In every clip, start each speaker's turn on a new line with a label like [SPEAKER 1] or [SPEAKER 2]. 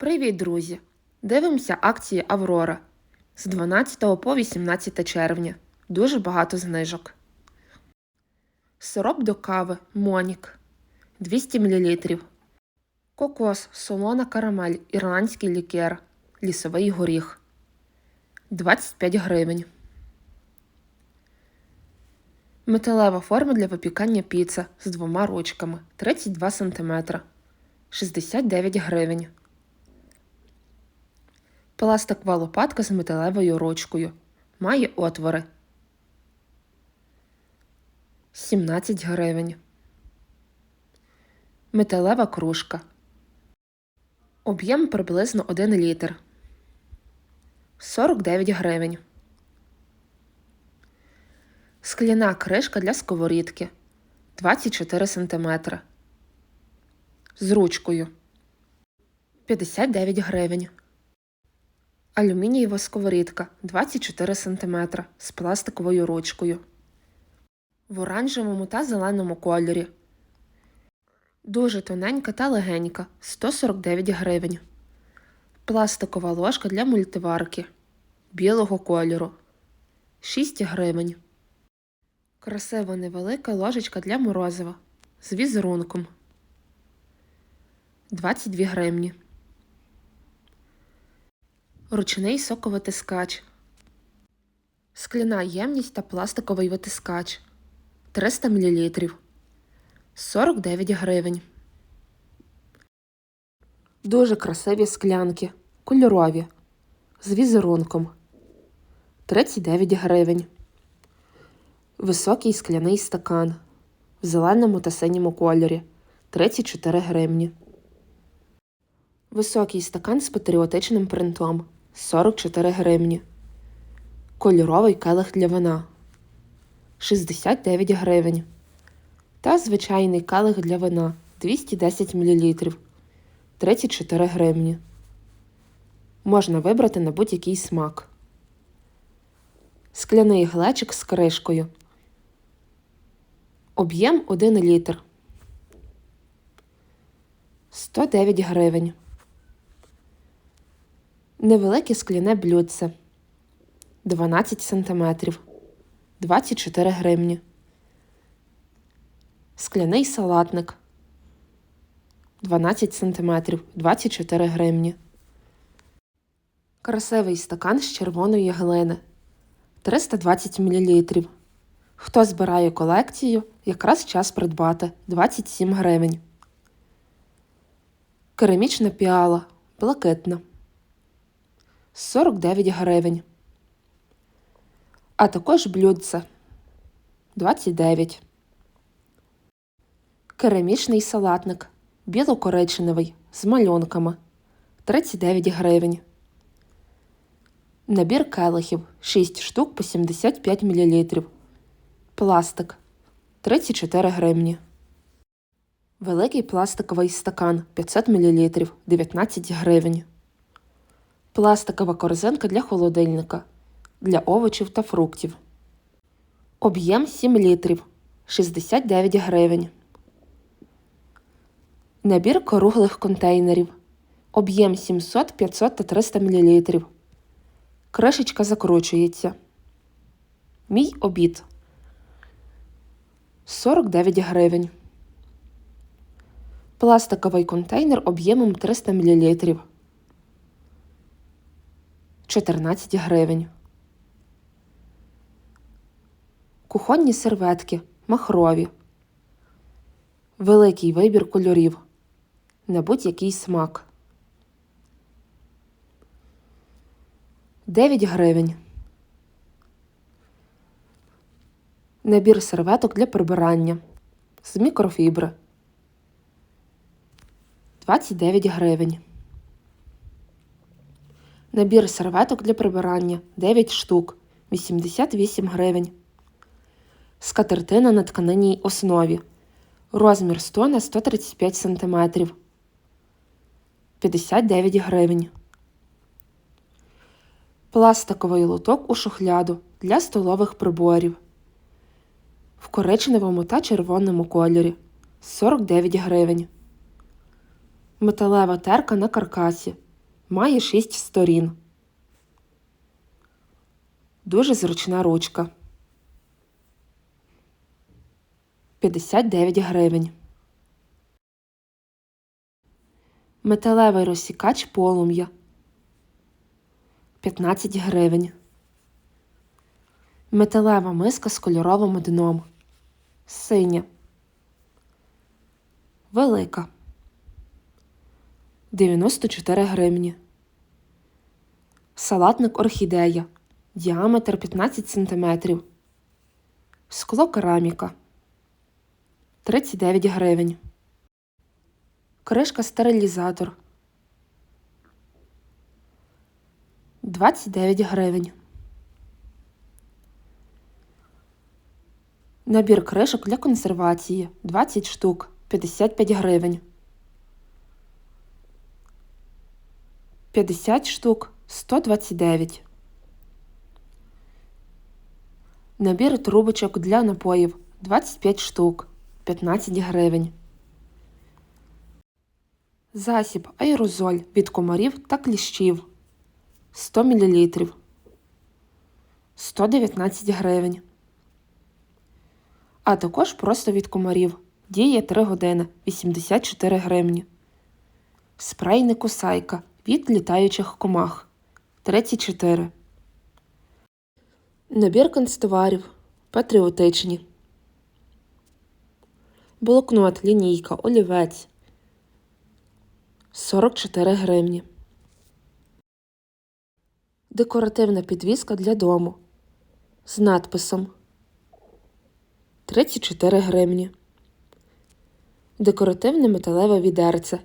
[SPEAKER 1] Привіт, друзі! Дивимося акції Аврора з 12 по 18 червня. Дуже багато знижок. Сироп до кави Монік 200 мл. Кокос, солона карамель, ірландський лікер, лісовий горіх 25 гривень. Металева форма для випікання піца з двома ручками 32 см 69 гривень. Пластикова лопатка з металевою ручкою. Має отвори. 17 гривень. Металева кружка. Об'єм приблизно 1 літр. 49 гривень. Скляна кришка для сковорідки 24 см. З ручкою 59 гривень. Алюмінієва сковорідка 24 см з пластиковою ручкою. В оранжевому та зеленому кольорі. Дуже тоненька та легенька 149 гривень. Пластикова ложка для мультиварки білого кольору 6 гривень. Красива невелика ложечка для морозива з візерунком 22 гривні. Ручний соковитискач. Скляна ємність та пластиковий витискач 300 мл 49 гривень. Дуже красиві склянки. Кольорові. З візерунком 39 гривень. Високий скляний стакан в зеленому та синьому кольорі 34 гривні. Високий стакан з патріотичним принтом 44 гривні. Кольоровий келих для вина 69 гривень. Та звичайний келих для вина 210 мл 34 гривні. Можна вибрати на будь-який смак. Скляний глечик з кришкою. Об'єм 1 літр. 109 гривень. Невелике скляне блюдце 12 см 24 гривні. Скляний салатник 12 см 24 гривні. Красивий стакан з червоної глини 320 мл. Хто збирає колекцію, якраз час придбати 27 гривень. Керамічна піала блакитна 49 гривень. А також блюдце 29. Керамічний салатник біло-коричневий з малюнками 39 гривень. Набір келихів 6 штук по 75 мл. Пластик 34 гривні. Великий пластиковий стакан 500 мл 19 гривень. Пластикова корзинка для холодильника для овочів та фруктів. Об'єм 7 літрів 69 гривень. Набір круглих контейнерів. Об'єм 700, 500 та 300 мл. Кришечка закручується. Мій обід 49 гривень. Пластиковий контейнер об'ємом 300 мл. 14 гривень. Кухонні серветки махрові. Великий вибір кольорів. На будь-який смак. 9 гривень. Набір серветок для прибирання з мікрофібри 29 гривень. Набір серветок для прибирання 9 штук 88 гривень. Скатертина на тканинній основі. Розмір 100 на 135 см 59 гривень. Пластиковий лоток у шухляду для столових приборів. В коричневому та червоному кольорі 49 гривень. Металева терка на каркасі Має 6 сторін. Дуже зручна ручка. 59 гривень. Металевий розсікач полум'я 15 гривень. Металева миска з кольоровим дном. Синя. Велика. 94 гривні. Салатник орхідея. Діаметр 15 см. Скло кераміка. 39 гривень. Кришка стерилізатор. 29 гривень. Набір кришок для консервації 20 штук 55 гривень. 50 штук 129. Набір трубочок для напоїв 25 штук 15 гривень. Засіб аерозоль від комарів та кліщів 100 мл 119 гривень. А також просто від комарів. Діє 3 години 84 гривні. Спрей не кусайка від літаючих комах 34. Набір канцтоварів патріотичні. Блокнот, лінійка, олівець 44 гривні. Декоративна підвіска для дому з надписом 34 гривні. Декоративне металеве відерце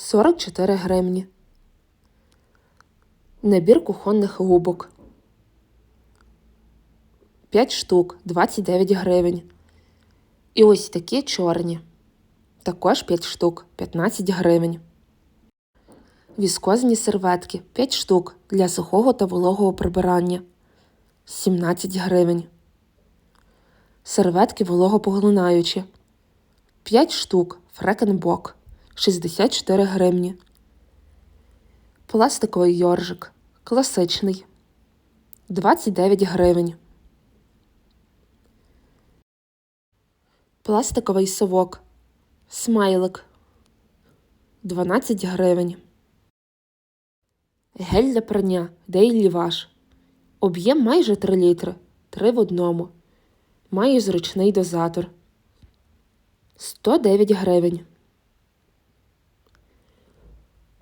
[SPEAKER 1] 44 гривні. Набір кухонних губок 5 штук 29 гривень. І ось такі чорні. Також 5 штук 15 гривень. Віскозні серветки 5 штук для сухого та вологого прибирання 17 гривень. Серветки вологопоглинаючі 5 штук фрекенбок 64 гривні. Пластиковий йоржик класичний 29 гривень. Пластиковий совок смайлик 12 гривень. Гель для прання Daily Wash. Об'єм майже 3 літри. 3 в одному. Має зручний дозатор. 109 гривень.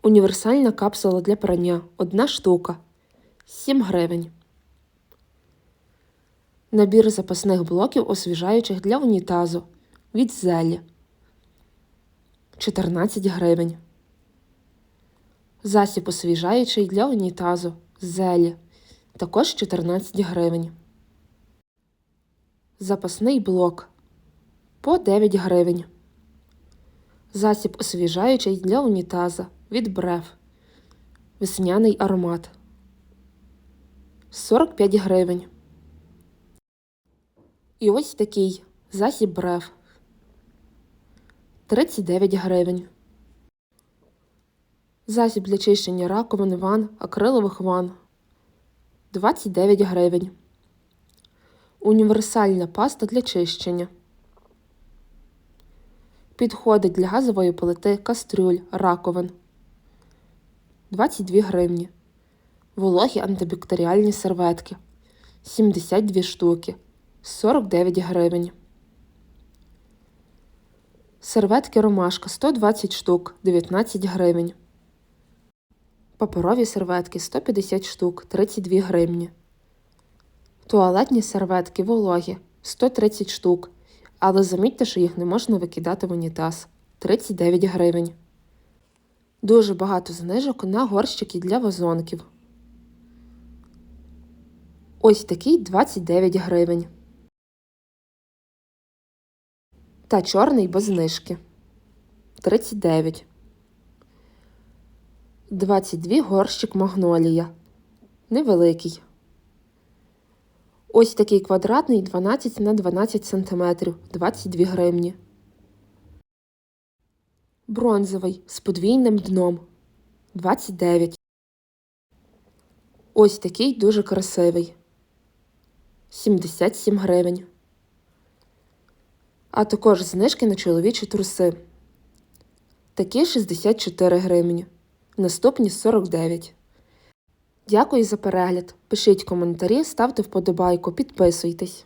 [SPEAKER 1] Універсальна капсула для прання. Одна штука. 7 гривень. Набір запасних блоків освіжаючих для унітазу від зелі 14 гривень. Засіб освіжаючий для унітазу зелі також 14 гривень. Запасний блок по 9 гривень. Засіб освіжаючий для унітаза від брев. Весняний аромат 45 гривень. І ось такий засіб брев 39 гривень. Засіб для чищення раковин ван, акрилових ван 29 гривень. Універсальна паста для чищення. Підходить для газової плити, кастрюль, раковин 22 гривні. Вологі антибактеріальні серветки 72 штуки 49 гривень. Серветки ромашка 120 штук 19 гривень. Паперові серветки 150 штук 32 гривні. Туалетні серветки вологі 130 штук. Але замітьте, що їх не можна викидати в унітаз 39 гривень. Дуже багато знижок на горщики для вазонків. Ось такий 29 гривень. Та чорний без знижки 39. 22 горщик магнолія. Невеликий. Ось такий квадратний 12 на 12 см 22 гривні. Бронзовий з подвійним дном 29. Ось такий дуже красивий 77 гривень. А також знижки на чоловічі труси. Такі 64 гривні. Наступні 49. Дякую за перегляд. Пишіть коментарі, ставте вподобайку, підписуйтесь.